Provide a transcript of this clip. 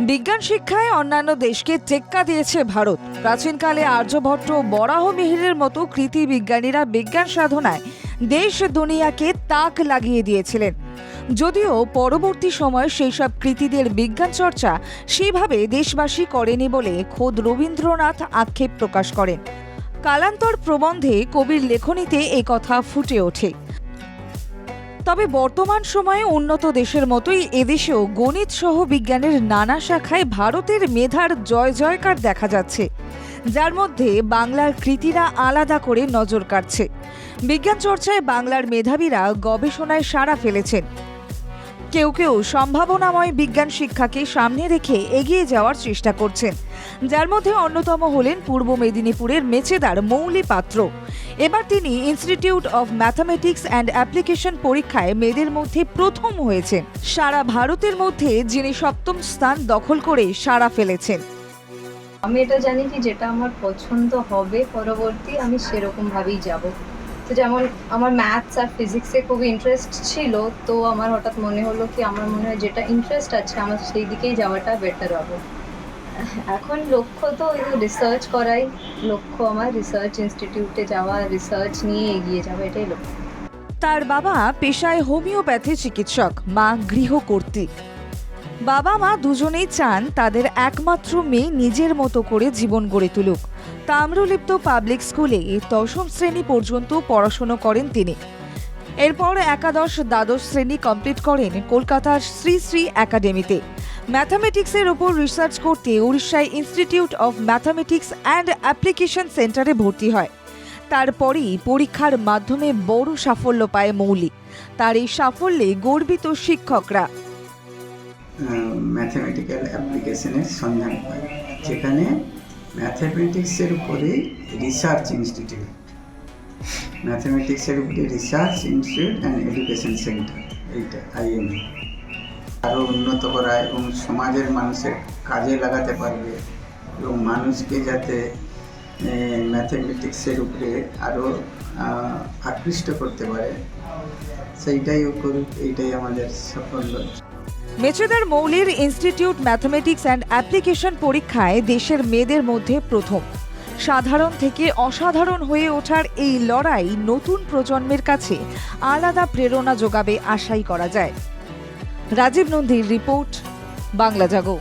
বিজ্ঞান শিক্ষায় অন্যান্য দেশকে টেক্কা দিয়েছে ভারত। প্রাচীনকালে আর্যভট্ট বরাহ মিহিরের মতো কৃতি বিজ্ঞানীরা বিজ্ঞান সাধনায় দেশ দুনিয়াকে তাক লাগিয়ে দিয়েছিলেন। যদিও পরবর্তী সময়ে সেই সব কৃতিদের বিজ্ঞান চর্চা সেভাবে দেশবাসী করেনি বলে খোদ রবীন্দ্রনাথ আক্ষেপ প্রকাশ করেন। কালান্তর প্রবন্ধে কবির লেখনীতে কথা ফুটে ওঠে। তবে বর্তমান সময়ে উন্নত দেশের মতোই এদেশেও গণিত সহ বিজ্ঞানের নানা শাখায় ভারতের মেধার জয় জয়কার দেখা যাচ্ছে। যার মধ্যে বাংলার কৃতিরা আলাদা করে নজর কাটছে বিজ্ঞান চর্চায় বাংলার মেধাবীরা গবেষণায় সাড়া ফেলেছেন। কেউ কেউ সম্ভাবনাময় বিজ্ঞান শিক্ষাকে সামনে রেখে এগিয়ে যাওয়ার চেষ্টা করছেন। যার মধ্যে অন্যতম হলেন পূর্ব মেদিনীপুরের মেচেদার মৌলি পাত্র। এবার তিনি institute of mathematics and application পরীক্ষায় মেয়েদের মধ্যে প্রথম হয়েছেন। সারা ভারতের মধ্যে যিনি সপ্তম স্থান দখল করে সাড়া ফেলেছেন। আমি এটা জানি কি, যেটা আমার পছন্দ হবে, পরবর্তী আমি সেরকম ভাবেই যাব। যেমন আমার ম্যাথস আর ফিজিক্সে খুবই ইন্টারেস্ট ছিল, তো আমার হঠাৎ মনে হলো কি, আমার মনে হয় যেটা ইন্টারেস্ট আছে, আমার সেই দিকেই যাওয়াটা বেটার হবে। এখন লক্ষ্য তো ওই রিসার্চ করাই, লক্ষ্য আমার রিসার্চ ইনস্টিটিউটে যাওয়া রিসার্চ নিয়ে এগিয়ে যাওয়া, এটাই লক্ষ্য। তার বাবা পেশায় হোমিওপ্যাথি চিকিৎসক, মা গৃহকর্ত্রী বাবা মা দুজনেই চান তাদের একমাত্র মেয়ে নিজের মতো করে জীবন গড়ে তুলুক। তাম্রলিপ্ত পাবলিক স্কুলে দশম শ্রেণি পর্যন্ত পড়াশুনো করেন তিনি। এরপর একাদশ দ্বাদশ শ্রেণি কমপ্লিট করেন কলকাতার শ্রী শ্রী একাডেমিতে ম্যাথামেটিক্সের ওপর রিসার্চ করতে উড়িষ্যায় institute of mathematics and application সেন্টারে ভর্তি হয়। তারপরেই পরীক্ষার মাধ্যমে বড় সাফল্য পায় মৌলি তার এই সাফল্যে গর্বিত শিক্ষকরা। ম্যাথামেটিক্যাল অ্যাপ্লিকেশনের সন্ধান পাই যেখানে ম্যাথামেটিক্সের উপরে রিসার্চ ইনস্টিটিউট ম্যাথামেটিক্সের উপরে research institute and education centre এইটা আইএম আরও উন্নত করা এবং সমাজের মানুষের কাজে লাগাতে পারবে এবং মানুষকে যাতে ম্যাথামেটিক্সের উপরে আরও আকৃষ্ট করতে পারে। সেইটাই করুক এইটাই আমাদের সাফল্য। মেচেদার মৌলির ইনস্টিটিউট ম্যাথমেটিক্স অ্যান্ড অ্যাপ্লিকেশন পরীক্ষায় দেশের মেয়েদের মধ্যে প্রথম। সাধারণ থেকে অসাধারণ হয়ে ওঠার এই লড়াই নতুন প্রজন্মের কাছে আলাদা প্রেরণা যোগাবে আশাই করা যায়। রাজীব নন্দীর রিপোর্ট, বাংলা জাগো।